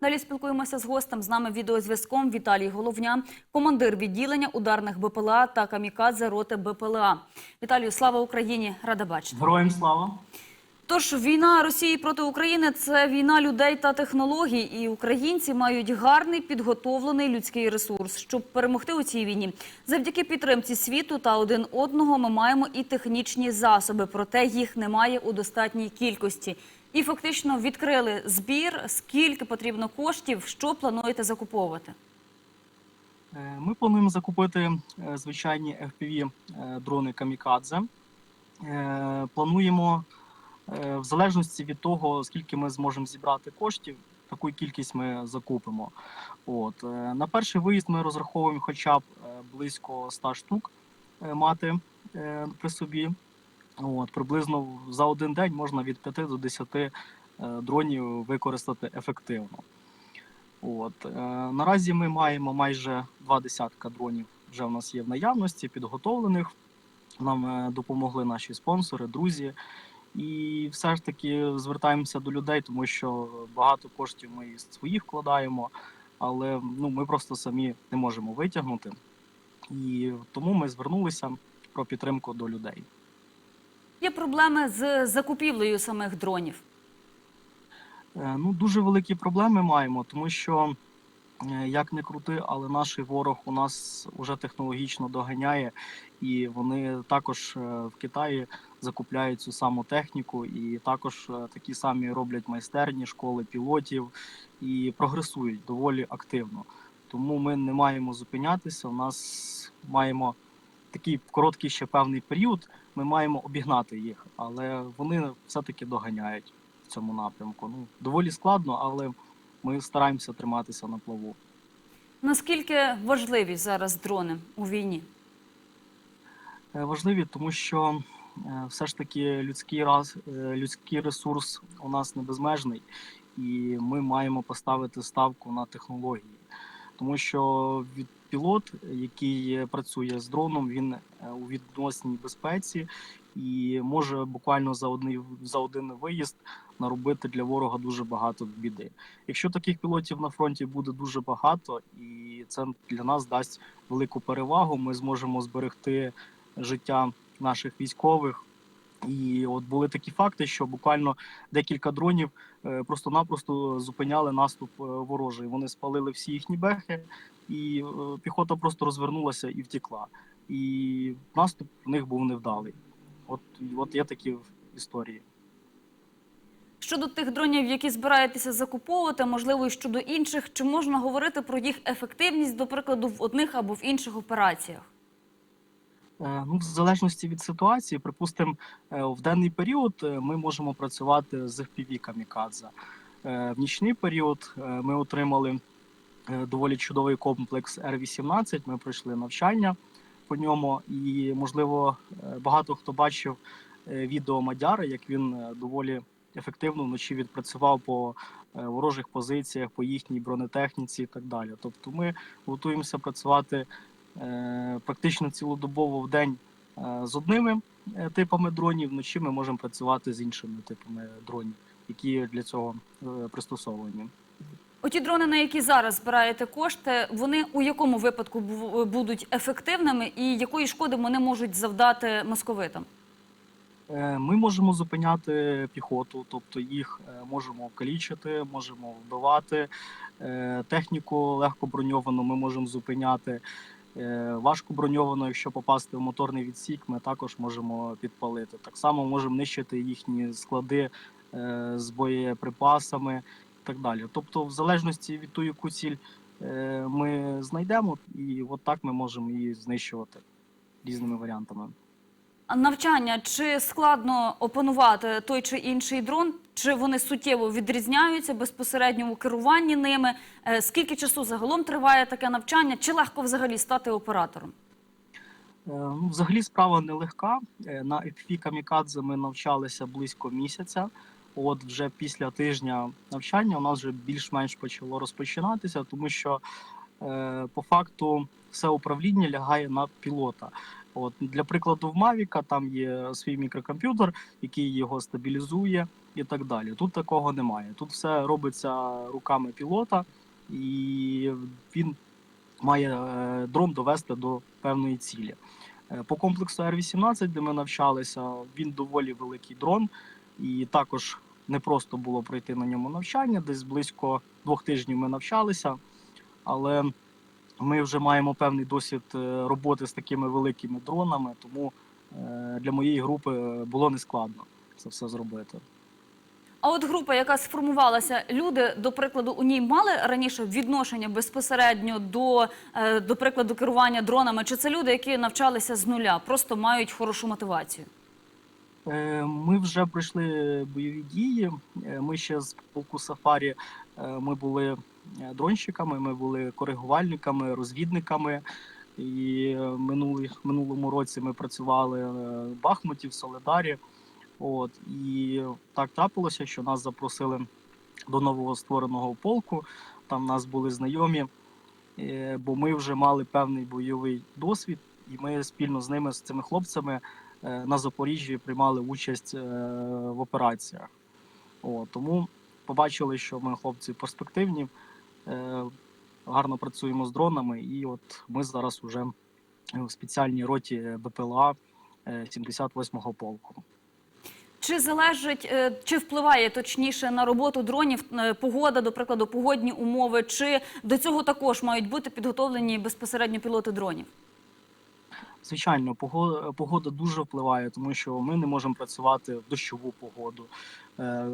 Далі спілкуємося з гостем. З нами відеозв'язком Віталій Головня, командир відділення ударних БПЛА та камікадзе роти БПЛА. Віталію, слава Україні! Рада бачити. Героям слава! Тож війна Росії проти України це війна людей та технологій, і українці мають гарний підготовлений людський ресурс, щоб перемогти у цій війні. Завдяки підтримці світу та один одного ми маємо і технічні засоби, проте їх немає у достатній кількості. І фактично відкрили збір. Скільки потрібно коштів, що плануєте закуповувати? Е, Ми плануємо закупити е, звичайні FPV е, дрони камікадзе. Плануємо в залежності від того, скільки ми зможемо зібрати коштів, таку кількість ми закупимо. От на перший виїзд ми розраховуємо хоча б близько 100 штук мати при собі. От, приблизно за один день можна від 5 до 10 е, дронів використати ефективно. От, е, наразі ми маємо майже два десятка дронів вже в нас є в наявності, підготовлених. Нам е, допомогли наші спонсори, друзі. І все ж таки звертаємося до людей, тому що багато коштів ми із своїх вкладаємо, але ну, ми просто самі не можемо витягнути. І тому ми звернулися про підтримку до людей. Є проблеми з закупівлею самих дронів. Е, Ну, дуже великі проблеми маємо, тому що, е, як не крути, але наш ворог у нас вже технологічно доганяє, і вони також е, в Китаї закупляють цю саму техніку, і також такі самі роблять майстерні, школи пілотів і прогресують доволі активно. Тому ми не маємо зупинятися. У нас маємо такий короткий ще певний період. Ми маємо обігнати їх, але вони все-таки доганяють в цьому напрямку. Ну доволі складно, але ми стараємося триматися на плаву. Наскільки важливі зараз дрони у війні? Е, Важливі, тому що е, все ж таки людський раз, е, людський ресурс у нас не безмежний, і ми маємо поставити ставку на технології, тому що від пілот, який працює з дроном, він е, у відносній безпеці і може буквально за один, за один виїзд наробити для ворога дуже багато біди. Якщо таких пілотів на фронті буде дуже багато, і це для нас дасть велику перевагу, ми зможемо зберегти життя наших військових. І от були такі факти, що буквально декілька дронів е, просто-напросто зупиняли наступ е, ворожий. Вони спалили всі їхні бехи, і е, піхота просто розвернулася і втекла. І наступ в них був невдалий. От, от є такі історії. Щодо тих дронів, які збираєтеся закуповувати, можливо, і щодо інших, чи можна говорити про їх ефективність, до прикладу, в одних або в інших операціях? Е, Ну, в залежності від ситуації, припустимо, е, в денний період е, ми можемо працювати з FPV камікадзе. В нічний період ми отримали доволі чудовий комплекс Р-18. Ми пройшли навчання по ньому, і можливо багато хто бачив відео Мадяра, як він доволі ефективно вночі відпрацював по ворожих позиціях, по їхній бронетехніці і так далі. Тобто, ми готуємося працювати е, практично цілодобово в день е, з одними е, типами дронів, вночі ми можемо працювати з іншими типами дронів, які для цього е, пристосовані. Оті дрони, на які зараз збираєте кошти, вони у якому випадку будуть ефективними і якої шкоди вони можуть завдати московитам? Е, Ми можемо зупиняти піхоту, тобто їх е, можемо калічити, можемо вбивати. Е, Техніку легко броньовану ми можемо зупиняти. Е, Важко броньовано, якщо попасти в моторний відсік, ми також можемо підпалити. Так само можемо нищити їхні склади е, з боєприпасами і так далі. Тобто, в залежності від ту, яку ціль е, ми знайдемо, і от так ми можемо її знищувати різними варіантами. Навчання чи складно опанувати той чи інший дрон, чи вони суттєво відрізняються безпосередньо у керуванні ними? Е, Скільки часу загалом триває таке навчання? Чи легко взагалі стати оператором? Е, Ну, взагалі справа нелегка. Е, На FPV Камікадзе ми навчалися близько місяця. От вже після тижня навчання у нас вже більш-менш почало розпочинатися, тому що по факту все управління лягає на пілота. От для прикладу, в Mavic там є свій мікрокомп'ютер, який його стабілізує, і так далі. Тут такого немає. Тут все робиться руками пілота, і він має е, дрон довести до певної цілі. Е, По комплексу Р-18, де ми навчалися, він доволі великий дрон, і також не просто було пройти на ньому навчання. Десь близько двох тижнів ми навчалися, але ми вже маємо певний досвід е, роботи з такими великими дронами, тому е, для моєї групи було нескладно це все зробити. А от група, яка сформувалася, люди, до прикладу, у ній мали раніше відношення безпосередньо до, е, до прикладу, керування дронами? Чи це люди, які навчалися з нуля, просто мають хорошу мотивацію? Ми вже пройшли бойові дії. Ми ще з полку Сафарі ми були дронщиками, ми були коригувальниками, розвідниками. І е, минулий, минулому році ми працювали е, в Бахмуті, в Соледарі. От і так трапилося, що нас запросили до нового створеного полку. Там нас були знайомі, е, бо ми вже мали певний бойовий досвід, і ми спільно з ними, з цими хлопцями, е, на Запоріжжі приймали участь е, в операціях. О, тому побачили, що ми хлопці перспективні, е, гарно працюємо з дронами, і от ми зараз вже в спеціальній роті БПЛА е, 78-го полку. Чи залежить, е, чи впливає точніше на роботу дронів е, погода, до прикладу, погодні умови, чи до цього також мають бути підготовлені безпосередньо пілоти дронів? Звичайно, погода, погода дуже впливає, тому що ми не можемо працювати в дощову погоду. Е,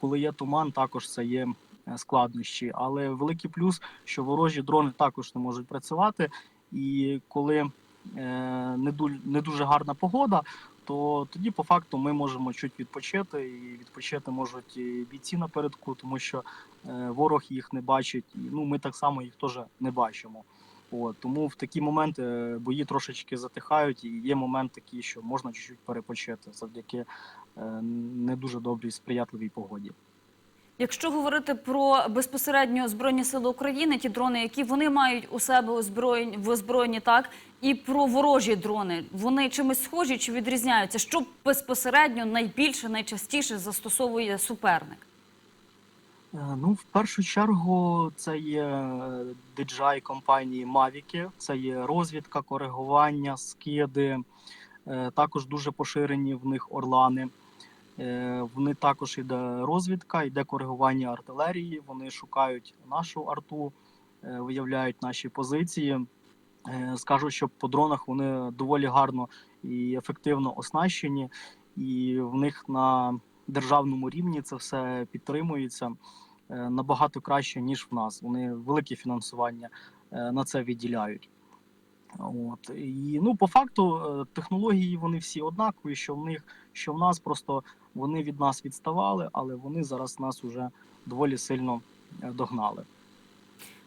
Коли є туман, також це є е, складнощі. Але великий плюс, що ворожі дрони також не можуть працювати. І коли е, не, дуже гарна погода, то тоді по факту ми можемо чуть відпочити, і відпочити можуть і бійці напередку, тому що е, ворог їх не бачить, і ну ми так само їх теж не бачимо. От, тому в такі моменти е, бої трошечки затихають, і є момент такий, що можна чуть-чуть перепочити завдяки е, не дуже добрій сприятливій погоді. Якщо говорити про безпосередньо збройні сили України, ті дрони, які вони мають у себе озброєні в озброєнні, так і про ворожі дрони, вони чимось схожі чи відрізняються? Що безпосередньо найбільше, найчастіше застосовує суперник? Е, Ну, в першу чергу, це є е, DJI компанії Mavic, це є розвідка, коригування, скиди. Е, Також дуже поширені в них орлани. Е, Вони також йде розвідка, йде коригування артилерії. Вони шукають нашу арту, е, виявляють наші позиції. Е, Скажу, що по дронах вони доволі гарно і ефективно оснащені, і в них на державному рівні це все підтримується набагато краще, ніж в нас. Вони велике фінансування на це відділяють. От і ну по факту е, технології вони всі однакові, що в них, що в нас, просто вони від нас відставали, але вони зараз нас уже доволі сильно е, догнали.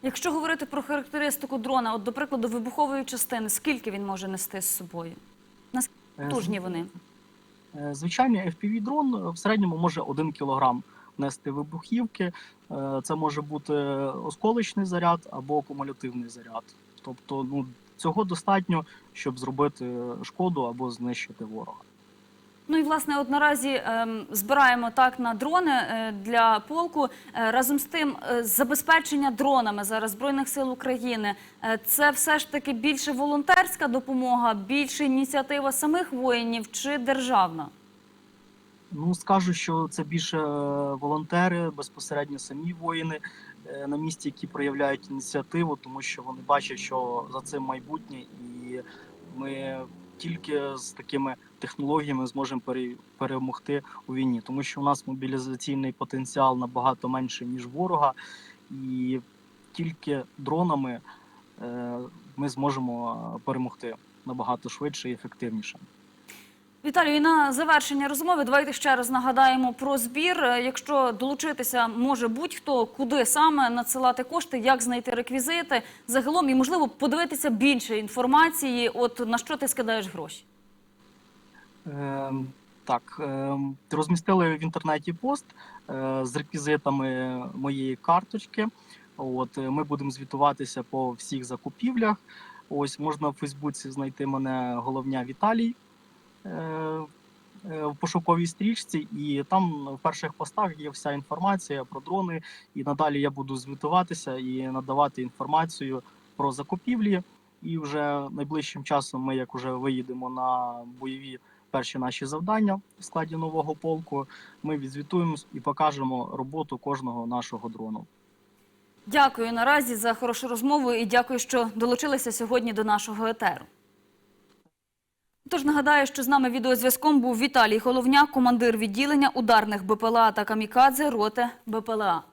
Якщо говорити про характеристику дрона, от до прикладу, вибухової частини, скільки він може нести з собою? Е, Тужні вони. Звичайний FPV дрон в середньому може 1 кг нести вибухівки. Це може бути осколочний заряд або кумулятивний заряд. Тобто, ну цього достатньо, щоб зробити шкоду або знищити ворога. Ну і власне, от наразі ем, збираємо так на дрони е, для полку. Е, разом з тим, е, забезпечення дронами зараз збройних сил України е, це все ж таки більше волонтерська допомога, більше ініціатива самих воїнів чи державна? Ну скажу, що це більше е, волонтери, безпосередньо самі воїни е, на місці, які проявляють ініціативу, тому що вони бачать, що за цим майбутнє, і ми тільки з такими технологіями зможемо перемогти у війні, тому що у нас мобілізаційний потенціал набагато менший ніж ворога, і тільки дронами е, ми зможемо е, перемогти набагато швидше і ефективніше. Віталію, і на завершення розмови давайте ще раз нагадаємо про збір. Е, Якщо долучитися може будь-хто, куди саме надсилати кошти, як знайти реквізити загалом і можливо подивитися більше інформації. От на що ти скидаєш гроші? Ем, Так, ем, розмістили в інтернеті пост е, з реквізитами моєї карточки. От е, ми будемо звітуватися по всіх закупівлях. Ось можна в Фейсбуці знайти мене головня Віталій. Е, е, в пошуковій стрічці, і там в перших постах є вся інформація про дрони. І надалі я буду звітуватися і надавати інформацію про закупівлі. І вже найближчим часом ми, як вже виїдемо на бойові перші наші завдання в складі нового полку, ми відзвітуємось і покажемо роботу кожного нашого дрону. Дякую наразі за хорошу розмову і дякую, що долучилися сьогодні до нашого етеру. Тож нагадаю, що з нами відеозв'язком був Віталій Головняк, командир відділення ударних БПЛА та камікадзе роти БПЛА.